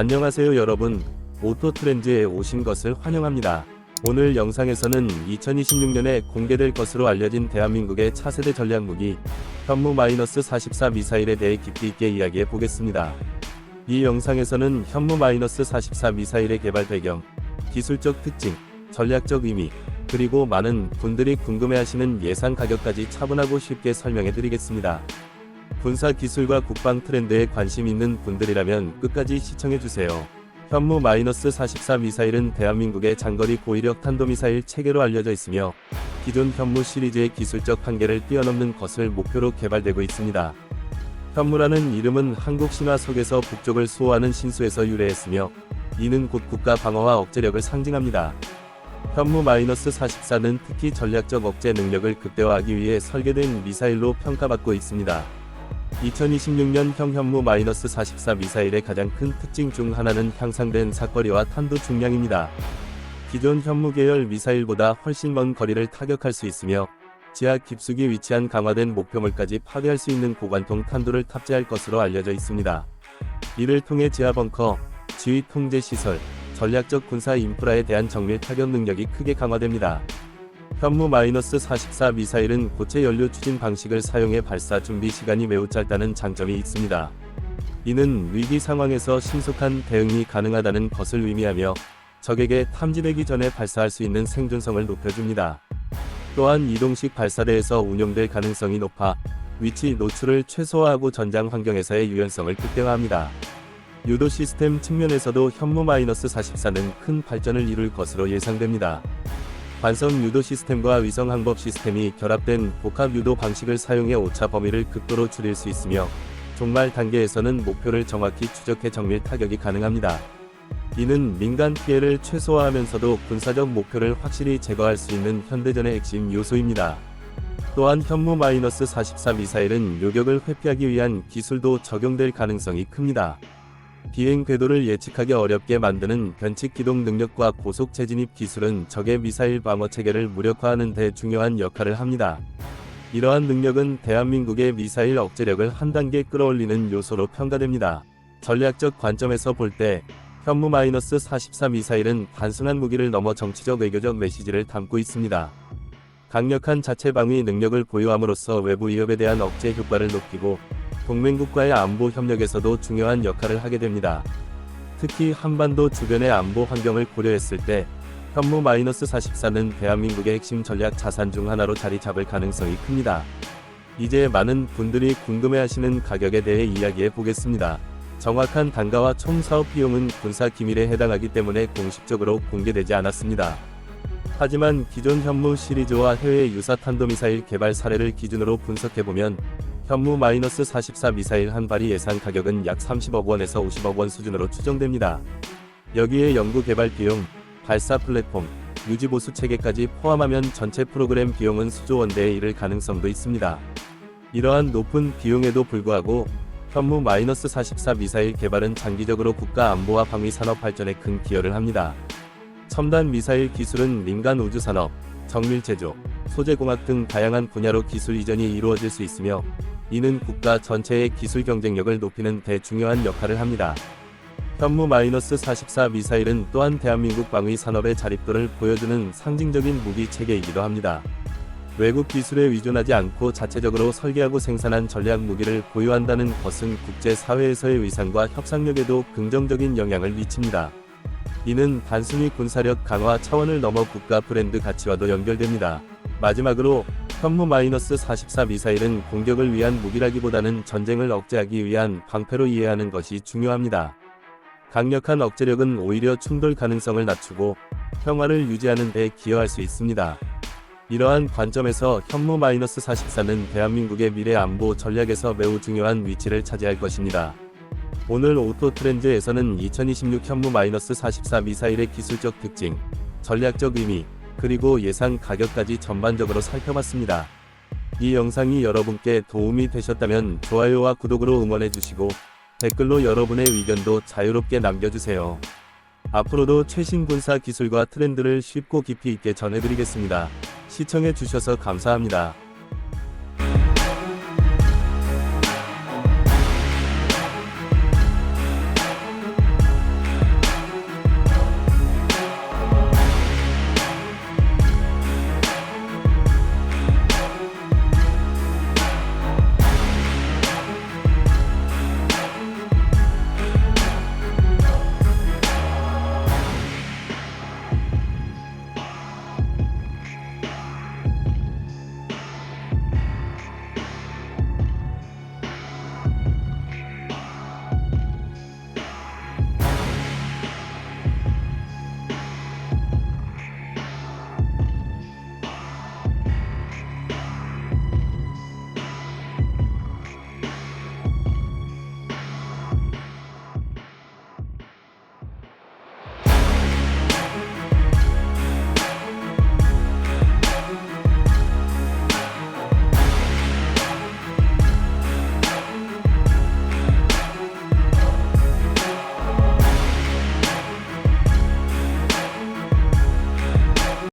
안녕하세요 여러분. 오토트렌즈에 오신 것을 환영합니다. 오늘 영상에서는 2026년에 공개될 것으로 알려진 대한민국의 차세대 전략 무기 현무-44 미사일에 대해 깊이 있게 이야기해 보겠습니다. 이 영상에서는 현무-44 미사일의 개발 배경, 기술적 특징, 전략적 의미, 그리고 많은 분들이 궁금해하시는 예상 가격까지 차분하고 쉽게 설명해 드리겠습니다. 군사 기술과 국방 트렌드에 관심 있는 분들이라면 끝까지 시청해 주세요. 현무-44 미사일은 대한민국의 장거리 고위력 탄도미사일 체계로 알려져 있으며 기존 현무 시리즈의 기술적 한계를 뛰어넘는 것을 목표로 개발되고 있습니다. 현무라는 이름은 한국 신화 속에서 북쪽을 수호하는 신수에서 유래했으며 이는 곧 국가 방어와 억제력을 상징합니다. 현무-44는 특히 전략적 억제 능력을 극대화하기 위해 설계된 미사일로 평가받고 있습니다. 2026년 형 현무-44 미사일의 가장 큰 특징 중 하나는 향상된 사거리와 탄도 중량입니다. 기존 현무 계열 미사일보다 훨씬 먼 거리를 타격할 수 있으며 지하 깊숙이 위치한 강화된 목표물까지 파괴할 수 있는 고관통 탄도를 탑재할 것으로 알려져 있습니다. 이를 통해 지하 벙커, 지휘 통제 시설, 전략적 군사 인프라에 대한 정밀 타격 능력이 크게 강화됩니다. 현무-44 미사일은 고체 연료 추진 방식을 사용해 발사 준비 시간이 매우 짧다는 장점이 있습니다. 이는 위기 상황에서 신속한 대응이 가능하다는 것을 의미하며 적에게 탐지되기 전에 발사할 수 있는 생존성을 높여줍니다. 또한 이동식 발사대에서 운용될 가능성이 높아 위치 노출을 최소화하고 전장 환경에서의 유연성을 극대화합니다. 유도 시스템 측면에서도 현무-44는 큰 발전을 이룰 것으로 예상됩니다. 관성 유도 시스템과 위성 항법 시스템이 결합된 복합 유도 방식을 사용해 오차 범위를 극도로 줄일 수 있으며 종말 단계에서는 목표를 정확히 추적해 정밀 타격이 가능합니다. 이는 민간 피해를 최소화하면서도 군사적 목표를 확실히 제거할 수 있는 현대전의 핵심 요소입니다. 또한 현무-44 미사일은 요격을 회피하기 위한 기술도 적용될 가능성이 큽니다. 비행 궤도를 예측하기 어렵게 만드는 변칙 기동 능력과 고속 재진입 기술은 적의 미사일 방어 체계를 무력화하는 데 중요한 역할을 합니다. 이러한 능력은 대한민국의 미사일 억제력을 한 단계 끌어올리는 요소로 평가됩니다. 전략적 관점에서 볼 때 현무-44 미사일은 단순한 무기를 넘어 정치적 외교적 메시지를 담고 있습니다. 강력한 자체 방위 능력을 보유함으로써 외부 위협에 대한 억제 효과를 높이고 동맹국과의 안보 협력에서도 중요한 역할을 하게 됩니다. 특히 한반도 주변의 안보 환경을 고려했을 때 현무-44는 대한민국의 핵심 전략 자산 중 하나로 자리 잡을 가능성이 큽니다. 이제 많은 분들이 궁금해하시는 가격에 대해 이야기해 보겠습니다. 정확한 단가와 총 사업 비용은 군사 기밀에 해당하기 때문에 공식적으로 공개되지 않았습니다. 하지만 기존 현무 시리즈와 해외 유사 탄도미사일 개발 사례를 기준으로 분석해보면 현무-44 미사일 한 발이 예상 가격은 약 30억 원에서 50억 원 수준으로 추정됩니다. 여기에 연구 개발 비용, 발사 플랫폼, 유지 보수 체계까지 포함하면 전체 프로그램 비용은 수조 원대에 이를 가능성도 있습니다. 이러한 높은 비용에도 불구하고 현무-44 미사일 개발은 장기적으로 국가 안보와 방위 산업 발전에 큰 기여를 합니다. 첨단 미사일 기술은 민간 우주 산업, 정밀 제조, 소재공학 등 다양한 분야로 기술 이전이 이루어질 수 있으며 이는 국가 전체의 기술 경쟁력을 높이는 데 중요한 역할을 합니다. 현무-44 미사일은 또한 대한민국 방위 산업의 자립도를 보여주는 상징적인 무기 체계이기도 합니다. 외국 기술에 의존하지 않고 자체적으로 설계하고 생산한 전략 무기를 보유한다는 것은 국제 사회에서의 위상과 협상력에도 긍정적인 영향을 미칩니다. 이는 단순히 군사력 강화 차원을 넘어 국가 브랜드 가치와도 연결됩니다. 마지막으로 현무-44 미사일은 공격을 위한 무기라기보다는 전쟁을 억제하기 위한 방패로 이해하는 것이 중요합니다. 강력한 억제력은 오히려 충돌 가능성을 낮추고 평화를 유지하는 데 기여할 수 있습니다. 이러한 관점에서 현무-44는 대한민국의 미래 안보 전략에서 매우 중요한 위치를 차지할 것입니다. 오늘 오토트렌즈에서는 2026 현무-44 미사일의 기술적 특징, 전략적 의미, 그리고 예상 가격까지 전반적으로 살펴봤습니다. 이 영상이 여러분께 도움이 되셨다면 좋아요와 구독으로 응원해주시고 댓글로 여러분의 의견도 자유롭게 남겨주세요. 앞으로도 최신 군사 기술과 트렌드를 쉽고 깊이 있게 전해드리겠습니다. 시청해주셔서 감사합니다.